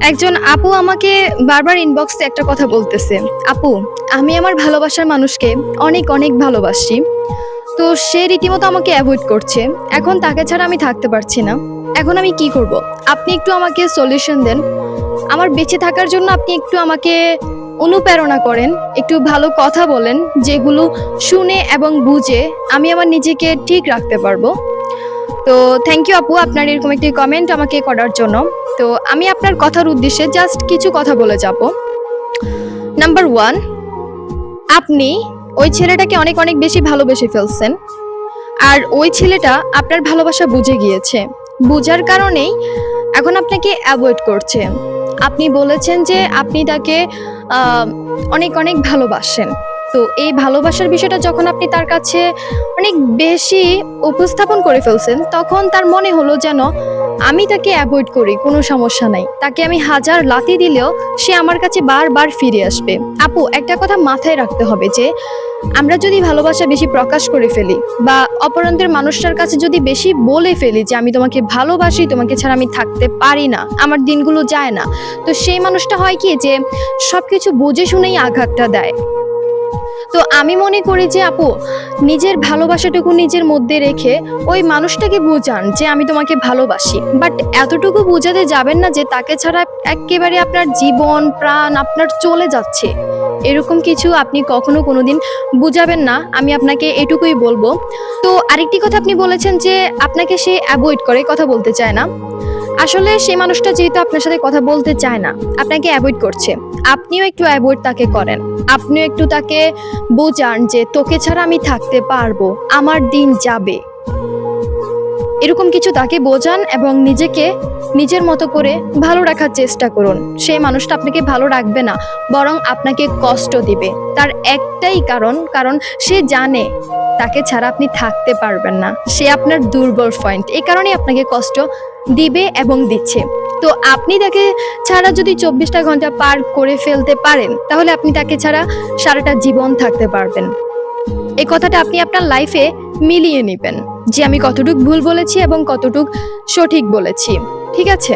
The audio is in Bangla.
একজন আপু আমাকে বারবার ইনবক্সে একটা কথা বলতেছে। আপু, আমি আমার ভালোবাসার মানুষকে অনেক অনেক ভালোবাসি। তো সে রীতিমতো আমাকে অ্যাভয়েড করছে। এখন তাকে ছাড়া আমি থাকতে পারছি না। এখন আমি কি করব? আপনি একটু আমাকে সলিউশন দেন। আমার বেঁচে থাকার জন্য আপনি একটু আমাকে অনুপ্রেরণা করেন। একটু ভালো কথা বলেন, যেগুলো শুনে এবং বুঝে আমি আমার নিজেকে ঠিক রাখতে পারব। তো থ্যাংক ইউ আপু, আপনার এরকম একটি কমেন্ট আমাকে করার জন্য। তো আমি আপনার কথার উদ্দেশ্যে জাস্ট কিছু কথা বলে যাব। নাম্বার ওয়ান আপনি ওই ছেলেটাকে অনেক অনেক বেশি ভালোবেসে ফেলছেন। আর ওই ছেলেটা আপনার ভালোবাসা বুঝে গিয়েছে। বুঝার কারণেই এখন আপনাকে অ্যাভয়েড করছে। আপনি বলেছেন যে আপনি তাকে অনেক অনেক ভালোবাসেন। তো এই ভালোবাসার বিষয়টা যখন আপনি তার কাছে অনেক বেশি উপস্থাপন করে ফেলছেন, তখন তার মনে হলো যেন আমি তাকে অ্যাভয়েড করি, কোনো সমস্যা নাই। তাকে আমি হাজার লাতি দিলেও সে আমার কাছে বারবার ফিরে আসবে। আপু, একটা কথা মাথায় রাখতে হবে যে, আমরা যদি ভালোবাসা বেশি প্রকাশ করে ফেলি বা অপরান্তের মানুষটার কাছে যদি বেশি বলে ফেলি যে, আমি তোমাকে ভালোবাসি, তোমাকে ছাড়া আমি থাকতে পারি না, আমার দিনগুলো যায় না, তো সেই মানুষটা হয় কি যে, সবকিছু বুঝে শুনেই আঘাতটা দেয়। তো আমি মনে করি যে আপু, নিজের ভালোবাসাটুকু নিজের মধ্যে রেখে ওই মানুষটাকে বোঝান যে আমি তোমাকে ভালোবাসি। বাট এতটুকু বোঝাতে যাবেন না যে তাকে ছাড়া একেবারে আপনার জীবন, প্রাণ আপনার চলে যাচ্ছে। এরকম কিছু আপনি কখনো কোনোদিন বুঝাবেন না, আমি আপনাকে এটুকুই বলব। তো আরেকটি কথা আপনি বলেছেন যে আপনাকে সে অ্যাভয়েড করে, কথা বলতে চায় না। আসলে সেই মানুষটা যেহেতু আপনার সাথে কথা বলতে চায় না, আপনাকে অ্যাভয়েড করছে। আপনিও একটু অ্যাভয়েড তাকে করেন। আপনিও একটু তাকে বোঝান যে তোকে ছাড়া আমি থাকতে পারব, আমার দিন যাবে। এরকম কিছু তাকে বোঝান এবং নিজেকে নিজের মতো করে ভালো রাখার চেষ্টা করুন। সেই মানুষটা আপনাকে ভালো রাখবে না, বরং আপনাকে কষ্ট দিবে। তার একটাই কারণ কারণ সে জানে তাকে ছাড়া আপনি থাকতে পারবেন না। সে আপনার দুর্বল পয়েন্ট এই কারণেই আপনাকে কষ্ট দিবে এবং দিচ্ছে। তো আপনি তাকে ছাড়া যদি চব্বিশটা ঘণ্টা পার করে ফেলতে পারেন, তাহলে আপনি তাকে ছাড়া সারাটা জীবন থাকতে পারবেন। এই কথাটা আপনি আপনার লাইফে মিলিয়ে নেবেন। যে আমি কতটুক ভুল বলেছি এবং কতটুক সঠিক বলেছি। ঠিক আছে?